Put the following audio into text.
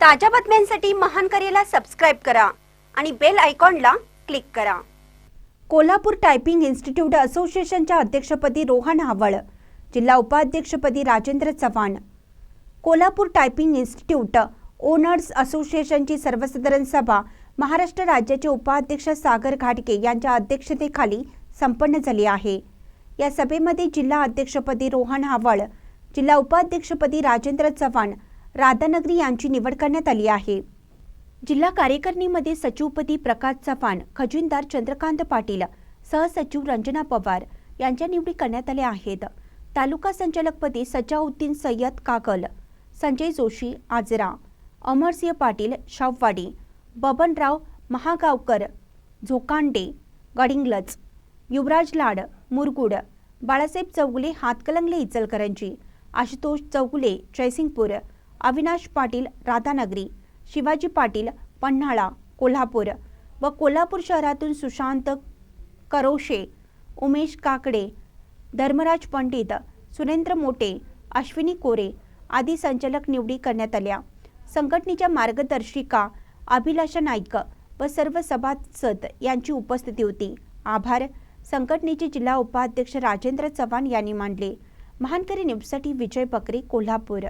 ताज्या बातम्यांसाठी महान करेला सबस्क्राईब करा आणि बेल आयकॉनला क्लिक करा. कोल्हापूर टायपिंग इन्स्टिट्यूट असोसिएशनच्या अध्यक्षपदी रोहन हावळ जिल्हा उपाध्यक्षपदी Rajendra Chavan. Kolhapur typing institute owners असोसिएशनची सर्वसाधारण सभा महाराष्ट्र राज्याचे उपाध्यक्ष सागर घाटगे यांच्या अध्यक्षतेखाली संपन्न झाली आहे. या सभेमध्ये जिल्हा अध्यक्षपदी रोहन हावळ जिल्हा उपाध्यक्षपदी राजेंद्र चव्हाण राधानगरी यांची निवड करण्यात आली आहे. जिल्हा कार्यकारिणीमध्ये सचिवपदी प्रकाश चव्हाण खजिनदार चंद्रकांत पाटील सहसचिव रंजना पवार यांच्या निवडी करण्यात आल्या आहेत. तालुका संचालकपदी सजाउद्दीन सय्यद काकल संजय जोशी आजरा अमरसिंह पाटील शाववाडी बबनराव महागावकर झोकांडे गडिंगलज युवराज लाड मुरगुड बाळासाहेब चौगुले हातकलंगले इचलकरंजी आशुतोष चौगुले जयसिंगपूर अविनाश पाटील राधानगरी शिवाजी पाटील पन्हाळा कोल्हापूर व कोल्हापूर शहरातून सुशांत करोशे उमेश काकडे धर्मराज पंडित सुरेंद्र मोटे अश्विनी कोरे आदी संचालक निवडी करण्यात आल्या. संघटनेच्या मार्गदर्शिका अभिलाषा नाईक व सर्व सभासद यांची उपस्थिती होती. आभार. संघटनेचे जिल्हा उपाध्यक्ष राजेंद्र चव्हाण यांनी मानले महानकरी न्यूजसाठी विजय बकरे कोल्हापूर.